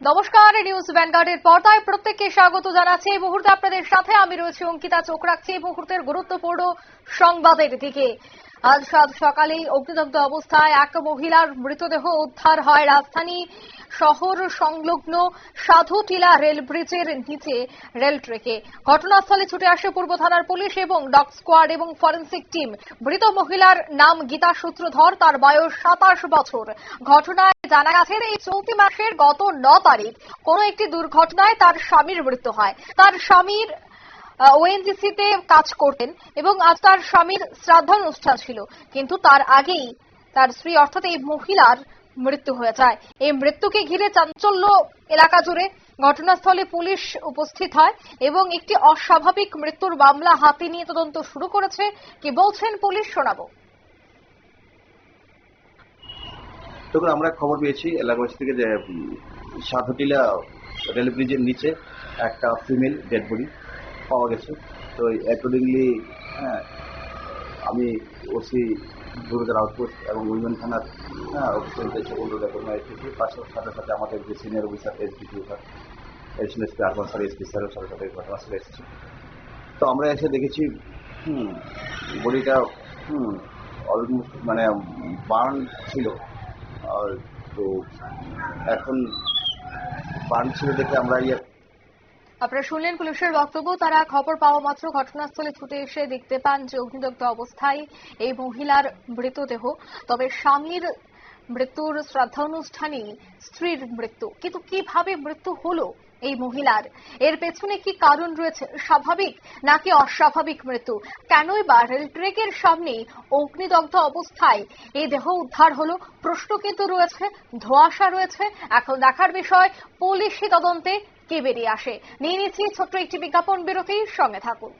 নমস্কার নিউজ ভ্যানগার্ডের পর্দায় প্রত্যেককে স্বাগত জানাচ্ছি। এই মুহূর্তে আপনাদের সাথে আমি রয়েছি অঙ্কিতা চোখ রাখছি এই মুহূর্তের গুরুত্বপূর্ণ সংবাদের দিকে। আজ সাত সকালেই অগ্নিদগ্ধ অবস্থায় এক মহিলার মৃতদেহ উদ্ধার হয়। রাজধানী শহর সংলগ্ন সাধুটিলা রেল ব্রিজের নিচে রেল ট্রেকে। ঘটনাস্থলে ছুটে আসে পূর্ব থানার পুলিশ এবং ডগ স্কোয়াড এবং ফরেন্সিক টিম। মৃত মহিলার নাম গীতা সূত্রধর, তার বয়স সাতাশ বছর। ঘটনায় জানা গেছে এই চলতি মাসের গত ন তারিখ কোনো একটি দুর্ঘটনায় তার স্বামীর মৃত্যু হয়। তার স্বামীর ওএনজিসিতে কাজ করতেন এবং আজ তার স্বামীর শ্রাদ্ধানুষ্ঠান ছিল। কিন্তু তার আগেই তার স্ত্রী, অর্থাৎ এই মহিলার মৃত্যু হয়ে যায়। এই মৃত্যুকে ঘিরে চাঞ্চল্য এলাকা জুড়ে ঘটনাস্থলে পুলিশ উপস্থিত হয় এবং একটি অস্বাভাবিক মৃত্যুর মামলা হাতে নিয়ে তদন্ত শুরু করেছে। কি বলছেন পুলিশ, শোনাবো। দেখুন, আমরা খবর পেয়েছি এলাকাবাসী থেকে যে সাধুটিলা রেল ব্রিজের নিচে একটা ফিমেল ডেড বডি। পাওয়া গেছে। তো অ্যাকর্ডিংলি হ্যাঁ আমি ওসি দুর্গার আউটপোস্ট এবং উইমেন থানার হ্যাঁ অফিসিয়ালদের সকল রেকর্ড এসেছি পাশার সাথে সাথে আমাদের যে senior officer SDP sir additional SP urban sir SP স্যারের সাথে সাথে ঘটনাস্থলে এসেছি। তো আমরা এসে দেখেছি বডিটা অলমোস্ট মানে বার্ন ছিল। আর তো এখন বার্ন ছিল দেখে আমরা ইয়ে আপনারা শুনলেন পুলিশের বক্তব্য। তারা খবর পাওয়া মাত্র ঘটনাস্থলে ছুটে এসে দেখতে পান যে অগ্নিদগ্ধ অবস্থায় এই মহিলার মৃতদেহ। তবে স্বামীর মৃত্যুর শ্রদ্ধানুষ্ঠানে স্ত্রীর মৃত্যু। কিন্তু কীভাবে মৃত্যু হলো এই মহিলার? এর পেছনে কি কারণ রয়েছে? স্বাভাবিক নাকি অস্বাভাবিক মৃত্যু? কেনই বা রেল ট্রেকের সামনে অগ্নিদগ্ধ অবস্থায় এই দেহ উদ্ধার হলো? প্রশ্ন কিন্তু রয়েছে, ধোঁয়াশা রয়েছে। এখন দেখার বিষয়, পুলিশি তদন্তে কে বেরিয়ে আসে। নিয়ে নিচ্ছি ছোট্ট একটি বিজ্ঞাপন বিরতির সঙ্গে থাকুন।